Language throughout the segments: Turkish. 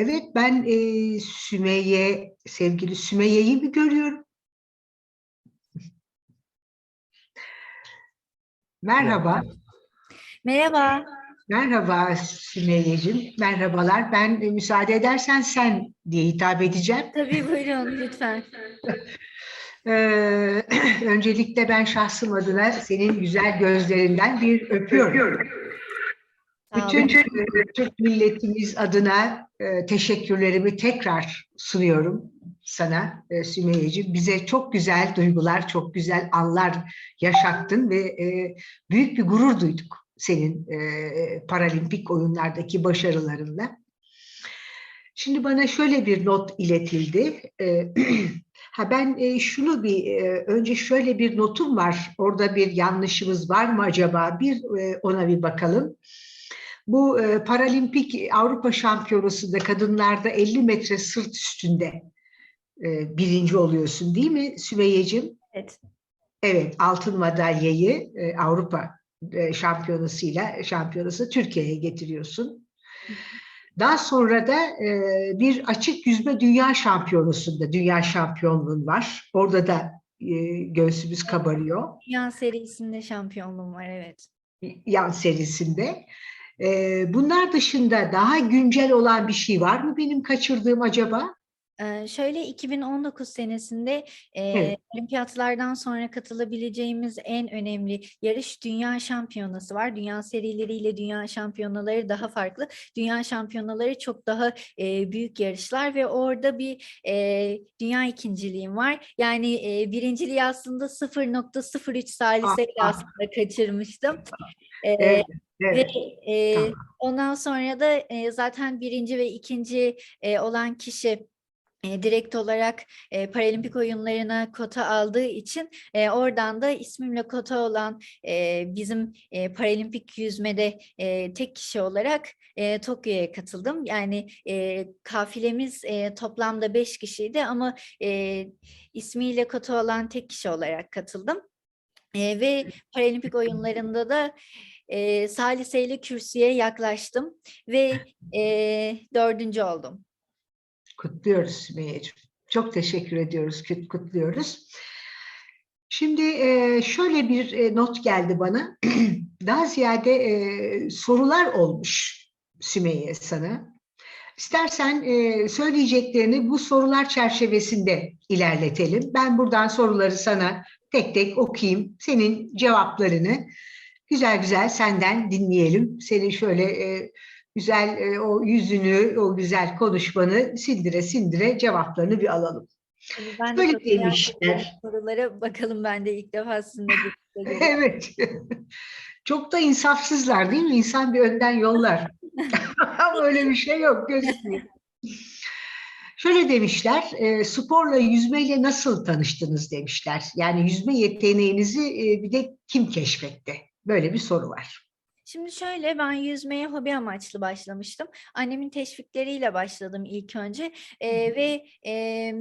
Evet ben e, Sümeyye, sevgili Sümeyye'yi mi görüyorum? Merhaba, Merhaba. merhaba Sümeyye'cim, merhabalar. Ben e, müsaade edersen sen diye hitap edeceğim. Tabii buyurun lütfen. Ee, öncelikle ben şahsım adına senin güzel gözlerinden bir öpüyorum. Sağ Bütün e, Türk milletimiz adına e, teşekkürlerimi tekrar sunuyorum sana e, Sümeyye'ciğim. Bize çok güzel duygular, çok güzel anlar yaşattın ve e, büyük bir gurur duyduk senin e, paralimpik oyunlardaki başarılarınla. Şimdi bana şöyle bir not iletildi. E, ha ben e, şunu bir e, önce şöyle bir notum var. Orada bir yanlışımız var mı acaba? Bir e, ona bir bakalım. Bu e, Paralimpik Avrupa Şampiyonası'nda kadınlarda 50 metre sırt üstünde e, birinci oluyorsun değil mi Sümeyyeciğim? Evet. Evet, altın madalyayı e, Avrupa e, şampiyonasıyla şampiyonası Türkiye'ye getiriyorsun. Daha sonra da e, bir açık yüzme dünya şampiyonasında dünya şampiyonluğun var. Orada da e, göğsümüz kabarıyor Dünya serisinde şampiyonluğum var evet. yan serisinde. Bunlar dışında daha güncel olan bir şey var mı benim kaçırdığım acaba? Ee, şöyle 2019 senesinde e, olimpiyatlardan sonra katılabileceğimiz en önemli yarış dünya şampiyonası var. Dünya serileriyle dünya şampiyonaları daha farklı. Dünya şampiyonaları çok daha e, büyük yarışlar ve orada bir e, dünya ikinciliğim var. Yani e, birinciliği aslında 0.03 saliseyle Ah, ah. aslında kaçırmıştım. E, Evet, Ve evet. e, Tamam. ondan sonra da e, zaten birinci ve ikinci e, olan kişi e, direkt olarak e, Paralimpik oyunlarına kota aldığı için e, oradan da ismimle kota olan e, bizim e, Paralimpik yüzmede e, tek kişi olarak e, Tokyo'ya katıldım. Yani e, kafilemiz e, toplamda beş kişiydi ama e, ismiyle kota olan tek kişi olarak katıldım. E, ve Paralimpik oyunlarında da e, saliseyle kürsüye yaklaştım ve e, dördüncü oldum. Kutluyoruz Sümeyye'ciğim. Çok teşekkür ediyoruz, kut- kutluyoruz. Şimdi e, şöyle bir e, not geldi bana. Daha ziyade e, sorular olmuş Sümeyye sana. İstersen söyleyeceklerini bu sorular çerçevesinde ilerletelim. Ben buradan soruları sana tek tek okuyayım. Senin cevaplarını güzel güzel senden dinleyelim. Senin şöyle güzel e, o yüzünü, o güzel konuşmanı sindire sindire cevaplarını bir alalım. Ben de Böyle merak demişler. sorulara bakalım ben de ilk defa sizinle birlikte görüyorum. Evet. Çok da insafsızlar değil mi? İnsan bir önden yollar. Ama öyle bir şey yok gözükmüyor. Şöyle demişler, e, sporla yüzmeyle nasıl tanıştınız demişler. Yani yüzme yeteneğinizi e, bir de kim keşfetti? Böyle bir soru var. Şimdi şöyle ben yüzmeye hobi amaçlı başlamıştım. Annemin teşvikleriyle başladım ilk önce. Ee, ve e,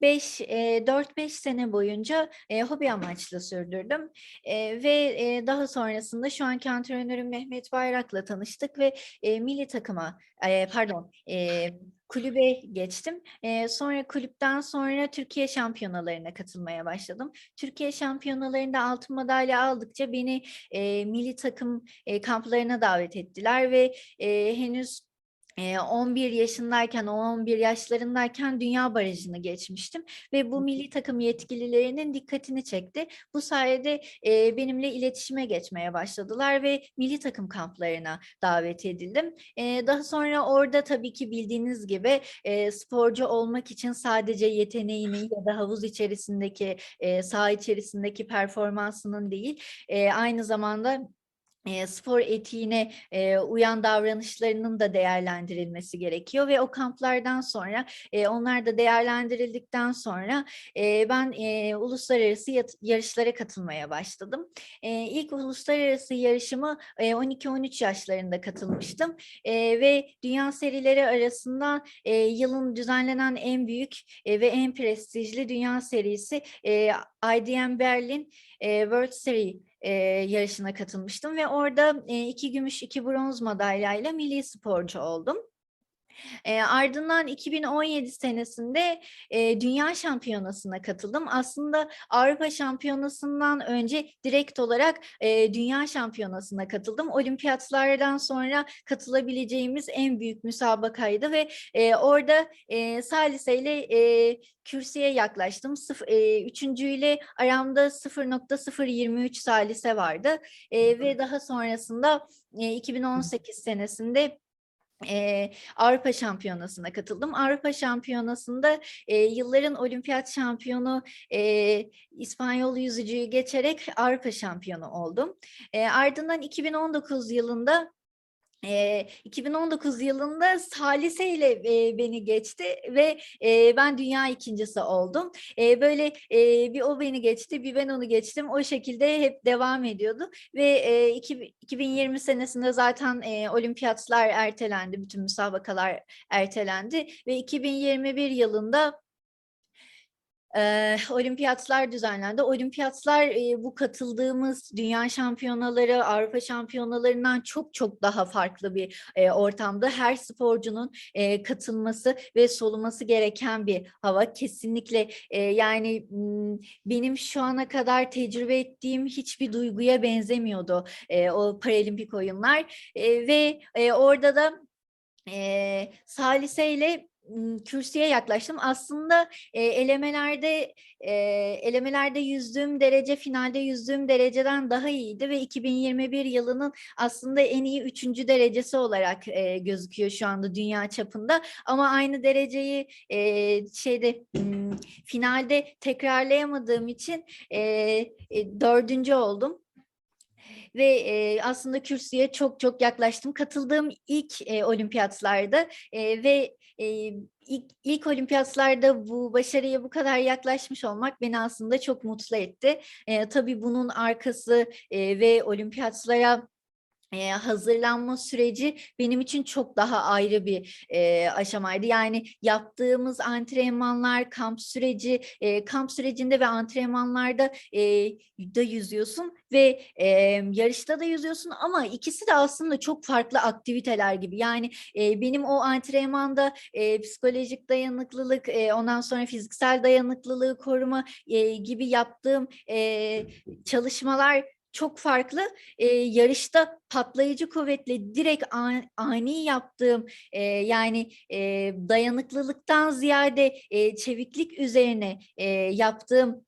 5 4-5 sene boyunca e, hobi amaçlı sürdürdüm. E, ve e, daha sonrasında şu anki antrenörüm Mehmet Bayrak'la tanıştık ve e, milli takıma e, pardon e, kulübe geçtim. E, sonra kulüpten sonra Türkiye şampiyonalarına katılmaya başladım. Türkiye şampiyonalarında altın madalya aldıkça beni e, milli takım e, kamplarına davet ettiler ve e, henüz 11 yaşındayken, 11 yaşlarındayken dünya barajını geçmiştim ve bu milli takım yetkililerinin dikkatini çekti. Bu sayede e, benimle iletişime geçmeye başladılar ve milli takım kamplarına davet edildim. E, daha sonra orada tabii ki bildiğiniz gibi e, sporcu olmak için sadece yeteneğini ya da havuz içerisindeki, e, saha içerisindeki performansının değil, e, aynı zamanda e, spor etiğine e, uyan davranışlarının da değerlendirilmesi gerekiyor ve o kamplardan sonra e, onlar da değerlendirildikten sonra ben uluslararası yarışlara katılmaya başladım. E, ilk uluslararası yarışımı e, 12-13 yaşlarında katılmıştım ve dünya serileri arasında e, yılın düzenlenen en büyük ve en prestijli dünya serisi IDM Berlin World Series e, yarışına katılmıştım ve orada e, iki gümüş iki bronz madalyayla milli sporcu oldum. E, ardından 2017 senesinde e, Dünya Şampiyonası'na katıldım. Aslında Avrupa Şampiyonası'ndan önce direkt olarak e, Dünya Şampiyonası'na katıldım. Olimpiyatlardan sonra katılabileceğimiz en büyük müsabakaydı ve e, orada e, Salise ile e, kürsüye yaklaştım. Sıf, e, üçüncüyle aramda 0.023 salise vardı E, ve daha sonrasında e, 2018 senesinde e, Avrupa Şampiyonası'na katıldım. Avrupa Şampiyonası'nda e, yılların olimpiyat şampiyonu e, İspanyol yüzücüyü geçerek Avrupa şampiyonu oldum. E, ardından 2019 yılında e, 2019 yılında Salise ile beni geçti ve ben dünya ikincisi oldum. Böyle bir o beni geçti, bir ben onu geçtim. O şekilde hep devam ediyordu ve e, iki- 2020 senesinde zaten olimpiyatlar ertelendi, bütün müsabakalar ertelendi ve 2021 yılında olimpiyatlar düzenlendi. Olimpiyatlar bu katıldığımız dünya şampiyonaları, Avrupa şampiyonalarından çok çok daha farklı bir ortamda. Her sporcunun katılması ve soluması gereken bir hava. Kesinlikle yani benim şu ana kadar tecrübe ettiğim hiçbir duyguya benzemiyordu o paralimpik oyunlar. Ve orada da e, Salise ile kürsüye yaklaştım. Aslında e, elemelerde e, elemelerde yüzdüğüm derece finalde yüzdüğüm dereceden daha iyiydi ve 2021 yılının aslında en iyi üçüncü derecesi olarak e, gözüküyor şu anda dünya çapında. Ama aynı dereceyi e, şeyde finalde tekrarlayamadığım için e, e, dördüncü oldum ve e, aslında kürsüye çok çok yaklaştım. Katıldığım ilk e, olimpiyatlarda e, ve e, ilk, ilk olimpiyatlarda bu başarıya bu kadar yaklaşmış olmak beni aslında çok mutlu etti. E, tabii bunun arkası e, ve olimpiyatlara e, hazırlanma süreci benim için çok daha ayrı bir e, aşamaydı. Yani yaptığımız antrenmanlar, kamp süreci, e, kamp sürecinde ve antrenmanlarda e, da yüzüyorsun ve e, yarışta da yüzüyorsun ama ikisi de aslında çok farklı aktiviteler gibi. Yani e, benim o antrenmanda e, psikolojik dayanıklılık, e, ondan sonra fiziksel dayanıklılığı koruma e, gibi yaptığım e, çalışmalar çok farklı. E, yarışta patlayıcı kuvvetle direkt ani yaptığım e, yani e, dayanıklılıktan ziyade e, çeviklik üzerine e, yaptığım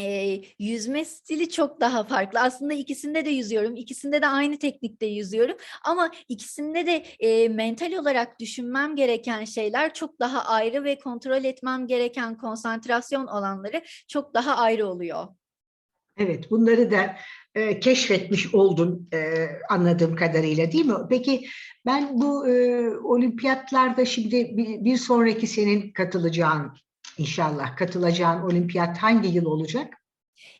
e, yüzme stili çok daha farklı. Aslında ikisinde de yüzüyorum. ikisinde de aynı teknikte yüzüyorum. Ama ikisinde de e, mental olarak düşünmem gereken şeyler çok daha ayrı ve kontrol etmem gereken konsantrasyon olanları çok daha ayrı oluyor. Evet, bunları da e, keşfetmiş oldun e, anladığım kadarıyla değil mi? Peki ben bu e, olimpiyatlarda şimdi bir, bir sonraki senin katılacağın inşallah katılacağın olimpiyat hangi yıl olacak?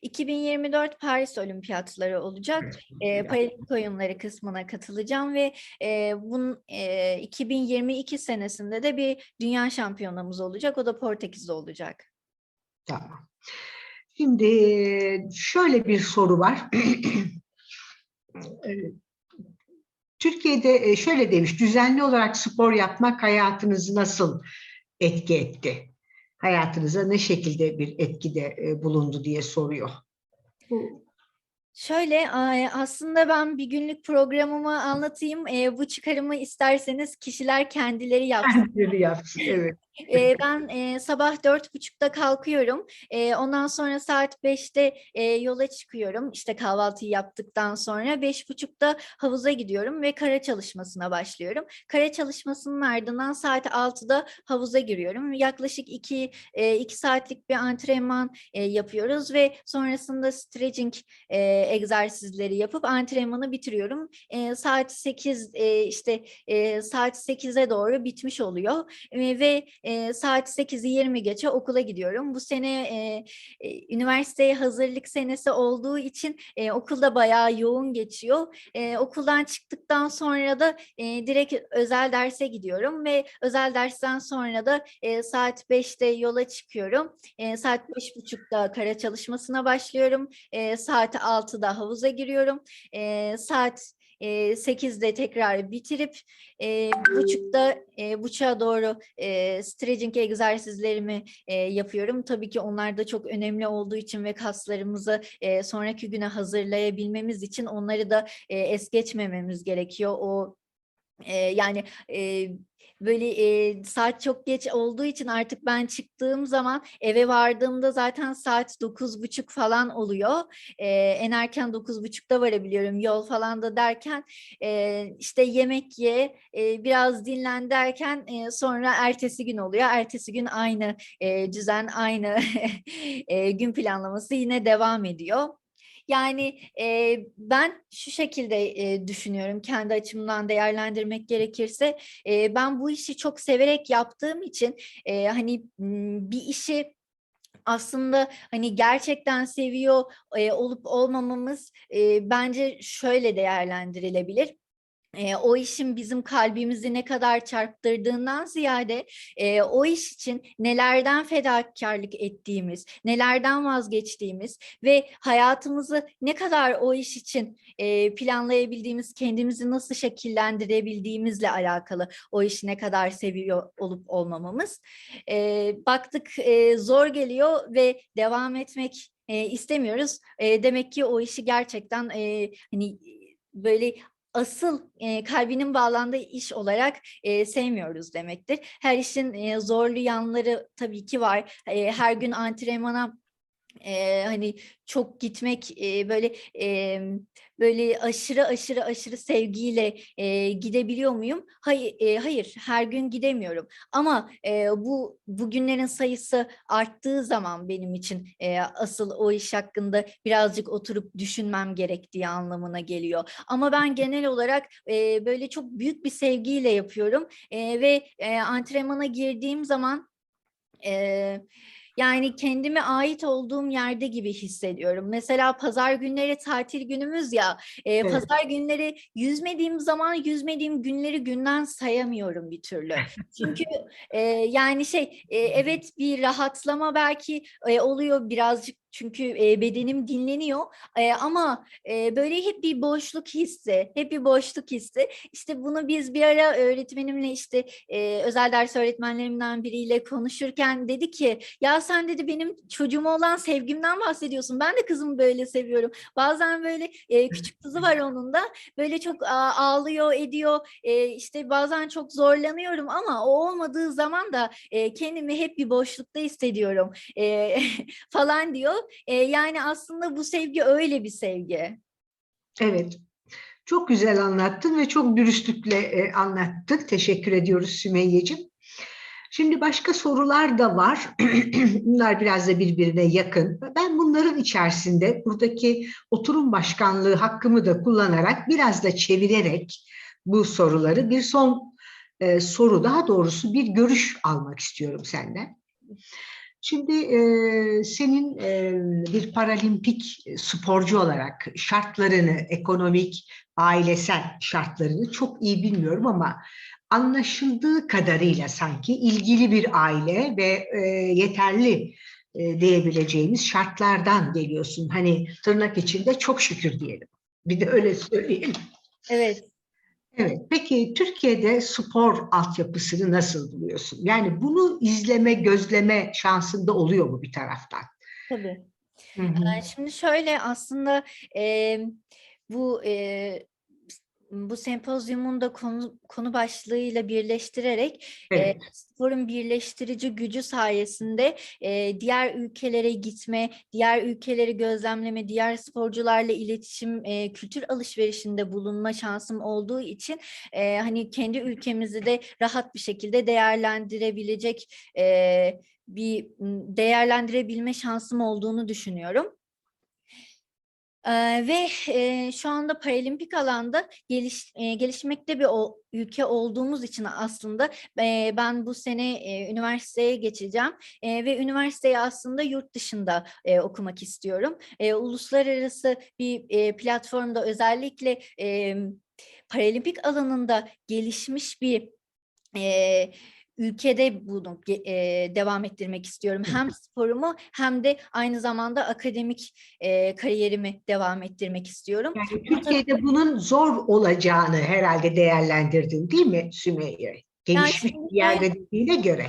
2024 Paris Olimpiyatları olacak. E, Paralimpik oyunları kısmına katılacağım ve e, bunun e, 2022 senesinde de bir dünya şampiyonamız olacak. O da Portekiz'de olacak. Tamam. Şimdi e, şöyle bir soru var. E, Türkiye'de e, şöyle demiş, düzenli olarak spor yapmak hayatınızı nasıl etki etti? Hayatınıza ne şekilde bir etkide e, bulundu diye soruyor. Bu Şöyle a- aslında ben bir günlük programımı anlatayım. E, bu çıkarımı isterseniz kişiler kendileri yapsın. kendileri yapsın. Evet. E, ben e, sabah dört buçukta kalkıyorum. E, ondan sonra saat beşte e, yola çıkıyorum. İşte kahvaltıyı yaptıktan sonra beş buçukta havuza gidiyorum ve kara çalışmasına başlıyorum. Kara çalışmasının ardından saat altıda havuza giriyorum. Yaklaşık iki, e, iki saatlik bir antrenman e, yapıyoruz ve sonrasında stretching e, egzersizleri yapıp antrenmanı bitiriyorum. E, saat sekiz e, işte e, saat sekize doğru bitmiş oluyor E, ve e, saat 8'i 20 geçe okula gidiyorum. Bu sene e, üniversiteye hazırlık senesi olduğu için e, okulda bayağı yoğun geçiyor. E, okuldan çıktıktan sonra da e, direkt özel derse gidiyorum ve özel dersten sonra da e, saat 5'te yola çıkıyorum. E, saat 5.30'da kara çalışmasına başlıyorum. E, saat 6'da havuza giriyorum. E, saat e, 8'de tekrar bitirip e, buçukta e, buçuğa doğru e, stretching egzersizlerimi e, yapıyorum. Tabii ki onlar da çok önemli olduğu için ve kaslarımızı e, sonraki güne hazırlayabilmemiz için onları da e, es geçmememiz gerekiyor. O e, yani e, böyle e, saat çok geç olduğu için artık ben çıktığım zaman eve vardığımda zaten saat dokuz buçuk falan oluyor. E, en erken dokuz buçukta varabiliyorum yol falan da derken e, işte yemek ye e, biraz dinlen derken e, sonra ertesi gün oluyor. Ertesi gün aynı e, düzen aynı e, gün planlaması yine devam ediyor. Yani e, ben şu şekilde e, düşünüyorum kendi açımdan değerlendirmek gerekirse e, ben bu işi çok severek yaptığım için e, hani bir işi aslında hani gerçekten seviyor e, olup olmamamız e, bence şöyle değerlendirilebilir. E, o işin bizim kalbimizi ne kadar çarptırdığından ziyade e, o iş için nelerden fedakarlık ettiğimiz, nelerden vazgeçtiğimiz ve hayatımızı ne kadar o iş için e, planlayabildiğimiz, kendimizi nasıl şekillendirebildiğimizle alakalı o işi ne kadar seviyor olup olmamamız. E, baktık e, zor geliyor ve devam etmek e, istemiyoruz. E, demek ki o işi gerçekten e, hani böyle asıl e, kalbinin bağlandığı iş olarak e, sevmiyoruz demektir. Her işin e, zorlu yanları tabii ki var. E, her gün antrenmana e, hani çok gitmek e, böyle e, böyle aşırı aşırı aşırı sevgiyle e, gidebiliyor muyum? Hayır, e, hayır her gün gidemiyorum. Ama e, bu bugünlerin sayısı arttığı zaman benim için e, asıl o iş hakkında birazcık oturup düşünmem gerektiği anlamına geliyor. Ama ben genel olarak e, böyle çok büyük bir sevgiyle yapıyorum e, ve e, antrenmana girdiğim zaman e, yani kendime ait olduğum yerde gibi hissediyorum. Mesela pazar günleri tatil günümüz ya. e, Evet. Pazar günleri yüzmediğim zaman yüzmediğim günleri günden sayamıyorum bir türlü. Çünkü e, yani şey e, evet bir rahatlama belki e, oluyor birazcık çünkü e, bedenim dinleniyor E, ama e, böyle hep bir boşluk hissi, hep bir boşluk hissi. İşte bunu biz bir ara öğretmenimle işte e, özel ders öğretmenlerimden biriyle konuşurken dedi ki ya sen dedi benim çocuğuma olan sevgimden bahsediyorsun. Ben de kızımı böyle seviyorum. Bazen böyle e, küçük kızı var onun da böyle çok a, ağlıyor ediyor. E, işte bazen çok zorlanıyorum ama o olmadığı zaman da e, kendimi hep bir boşlukta hissediyorum e, falan diyor. E, yani aslında bu sevgi öyle bir sevgi. Evet. Çok güzel anlattın ve çok dürüstlükle e, anlattın. Teşekkür ediyoruz Sümeyye'cim. Şimdi başka sorular da var. Bunlar biraz da birbirine yakın. Ben bunların içerisinde buradaki oturum başkanlığı hakkımı da kullanarak biraz da çevirerek bu soruları bir son e, soru daha doğrusu bir görüş almak istiyorum senden. Şimdi e, senin e, bir paralimpik sporcu olarak şartlarını, ekonomik, ailesel şartlarını çok iyi bilmiyorum ama anlaşıldığı kadarıyla sanki ilgili bir aile ve e, yeterli e, diyebileceğimiz şartlardan geliyorsun. Hani tırnak içinde çok şükür diyelim. Bir de öyle söyleyelim. Evet. Evet. Peki Türkiye'de spor altyapısını nasıl buluyorsun? Yani bunu izleme, gözleme şansında oluyor mu bir taraftan? Tabii. Hı hı. Ee, Şimdi şöyle aslında e, bu e, bu sempozyumun da konu, konu başlığıyla birleştirerek e, Evet. sporun birleştirici gücü sayesinde e, diğer ülkelere gitme, diğer ülkeleri gözlemleme, diğer sporcularla iletişim, e, kültür alışverişinde bulunma şansım olduğu için e, hani kendi ülkemizi de rahat bir şekilde değerlendirebilecek e, bir değerlendirebilme şansım olduğunu düşünüyorum. Ee, ve e, şu anda paralimpik alanda geliş, e, gelişmekte bir o, ülke olduğumuz için aslında e, ben bu sene e, üniversiteye geçeceğim E, ve üniversiteyi aslında yurt dışında e, okumak istiyorum. E, uluslararası bir e, platformda özellikle e, paralimpik alanında gelişmiş bir e, ülkede bunu e, devam ettirmek istiyorum. Hem sporumu hem de aynı zamanda akademik e, kariyerimi devam ettirmek istiyorum. Yani Türkiye'de bunun zor olacağını herhalde değerlendirdin değil mi Sümeyye? Gelişmiş şimdi- bir yerde dediğine göre.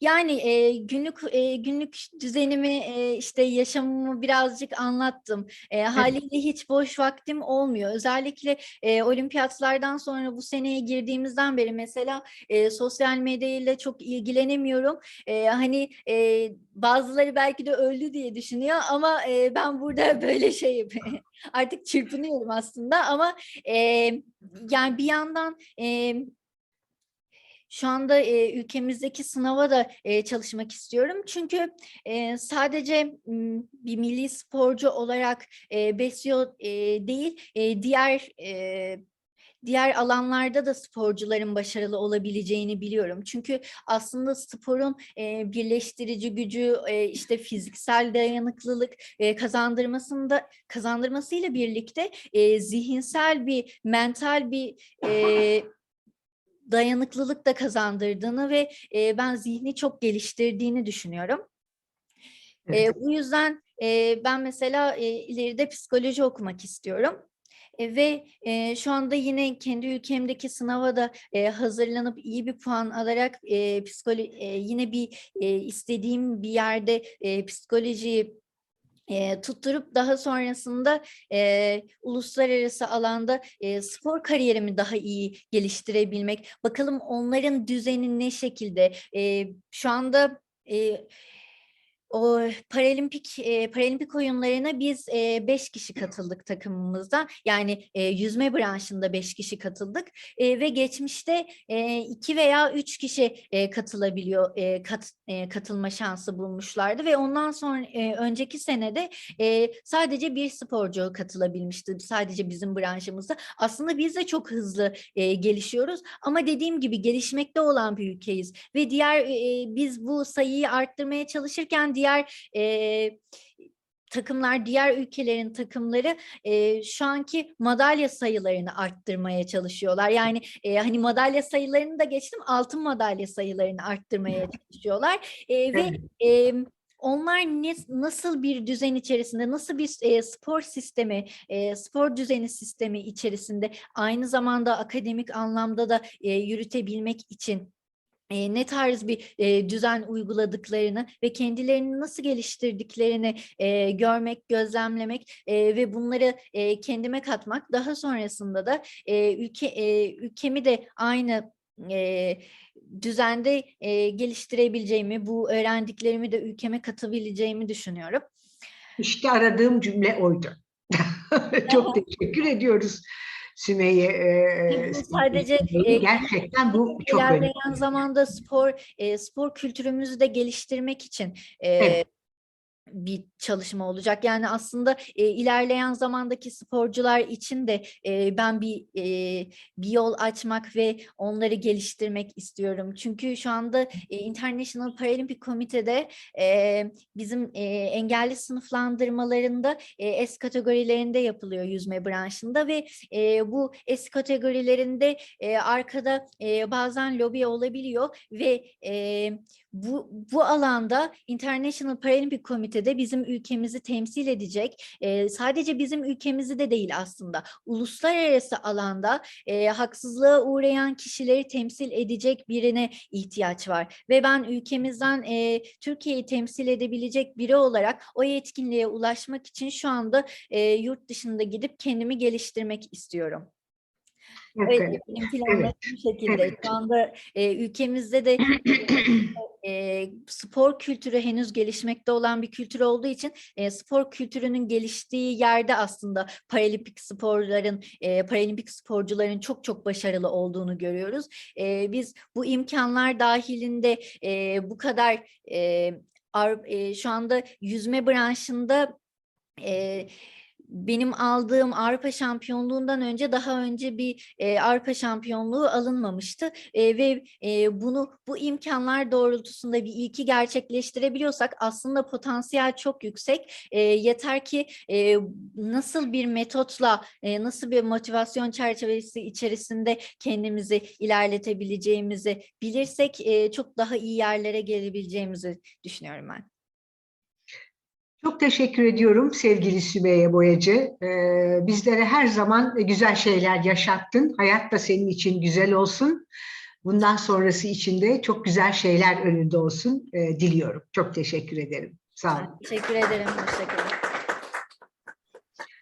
Yani e, günlük e, günlük düzenimi e, işte yaşamımı birazcık anlattım. E, haliyle hiç boş vaktim olmuyor. Özellikle e, olimpiyatlardan sonra bu seneye girdiğimizden beri mesela e, sosyal medyayla çok ilgilenemiyorum. E, hani e, bazıları belki de öldü diye düşünüyor ama e, ben burada böyle şey yapıyorum. Artık çırpınıyorum aslında ama e, yani bir yandan e, şu anda e, ülkemizdeki sınava da e, çalışmak istiyorum. Çünkü e, sadece bir milli sporcu olarak e, BESYO e, değil, e, diğer e, diğer alanlarda da sporcuların başarılı olabileceğini biliyorum. Çünkü aslında sporun e, birleştirici gücü, e, işte fiziksel dayanıklılık e, kazandırmasında kazandırmasıyla birlikte e, zihinsel bir, mental bir e, dayanıklılık da kazandırdığını ve e, ben zihni çok geliştirdiğini düşünüyorum. E, Evet. bu yüzden e, ben mesela e, ileride psikoloji okumak istiyorum. E, ve e, şu anda yine kendi ülkemdeki sınava da e, hazırlanıp iyi bir puan alarak e, psikolo e, yine bir e, istediğim bir yerde e, psikolojiyi e, tutturup daha sonrasında e, uluslararası alanda e, spor kariyerimi daha iyi geliştirebilmek. Bakalım onların düzeni ne şekilde? E, şu anda e, o paralimpik e, paralimpik oyunlarına biz e, beş kişi katıldık takımımızda. Yani e, yüzme branşında beş kişi katıldık. E, ve geçmişte e, iki veya üç kişi e, katılabiliyor e, kat, e, katılma şansı bulmuşlardı. Ve ondan sonra e, önceki senede e, sadece bir sporcu katılabilmişti sadece bizim branşımızda. Aslında biz de çok hızlı e, gelişiyoruz. Ama dediğim gibi gelişmekte olan bir ülkeyiz. Ve diğer e, biz bu sayıyı arttırmaya çalışırken diğer e, takımlar, diğer ülkelerin takımları e, şu anki madalya sayılarını arttırmaya çalışıyorlar. Yani e, hani madalya sayılarını da geçtim, altın madalya sayılarını arttırmaya çalışıyorlar. E, ve e, onlar ne, nasıl bir düzen içerisinde, nasıl bir e, spor sistemi, e, spor düzeni sistemi içerisinde aynı zamanda akademik anlamda da e, yürütebilmek için e, ne tarz bir e, düzen uyguladıklarını ve kendilerini nasıl geliştirdiklerini e, görmek, gözlemlemek e, ve bunları e, kendime katmak. Daha sonrasında da e, ülke e, ülkemi de aynı e, düzende e, geliştirebileceğimi, bu öğrendiklerimi de ülkeme katabileceğimi düşünüyorum. İşte aradığım cümle oydu. Çok teşekkür ediyoruz Sümeyye. e, Bu sadece, Sümeyye. e, Gerçekten bu çok önemli. Zamanda spor e, spor kültürümüzü de geliştirmek için e, Evet. Bir çalışma olacak. Yani aslında e, ilerleyen zamandaki sporcular için de e, ben bir e, bir yol açmak ve onları geliştirmek istiyorum. Çünkü şu anda e, International Paralympic Komite'de e, bizim e, engelli sınıflandırmalarında e, S kategorilerinde yapılıyor yüzme branşında ve e, bu S kategorilerinde e, arkada e, bazen lobi olabiliyor ve e, bu bu alanda International Paralympic Komite'de bizim ülkemizi temsil edecek e, sadece bizim ülkemizi de değil aslında uluslararası alanda e, haksızlığa uğrayan kişileri temsil edecek birine ihtiyaç var ve ben ülkemizden e, Türkiye'yi temsil edebilecek biri olarak o yetkinliğe ulaşmak için şu anda e, yurt dışında gidip kendimi geliştirmek istiyorum. Evet, Evet. benim planlarım bu şekilde. evet. Şu anda e, ülkemizde de e, spor kültürü henüz gelişmekte olan bir kültür olduğu için e, spor kültürünün geliştiği yerde aslında paralimpik sporların, e, paralimpik sporcuların çok çok başarılı olduğunu görüyoruz. E, biz bu imkanlar dahilinde e, bu kadar e, ar- e, şu anda yüzme branşında e, benim aldığım Avrupa Şampiyonluğundan önce daha önce bir e, Avrupa Şampiyonluğu alınmamıştı E, ve e, bunu bu imkanlar doğrultusunda bir ilki gerçekleştirebiliyorsak aslında potansiyel çok yüksek. E, yeter ki e, nasıl bir metotla, e, nasıl bir motivasyon çerçevesi içerisinde kendimizi ilerletebileceğimizi bilirsek e, çok daha iyi yerlere gelebileceğimizi düşünüyorum ben. Çok teşekkür ediyorum sevgili Sümeyye Boyacı. Ee, bizlere her zaman güzel şeyler yaşattın. Hayat da senin için güzel olsun. Bundan sonrası için de çok güzel şeyler önünde olsun e, diliyorum. Çok teşekkür ederim. Sağ olun. Teşekkür ederim. Hoşçakalın.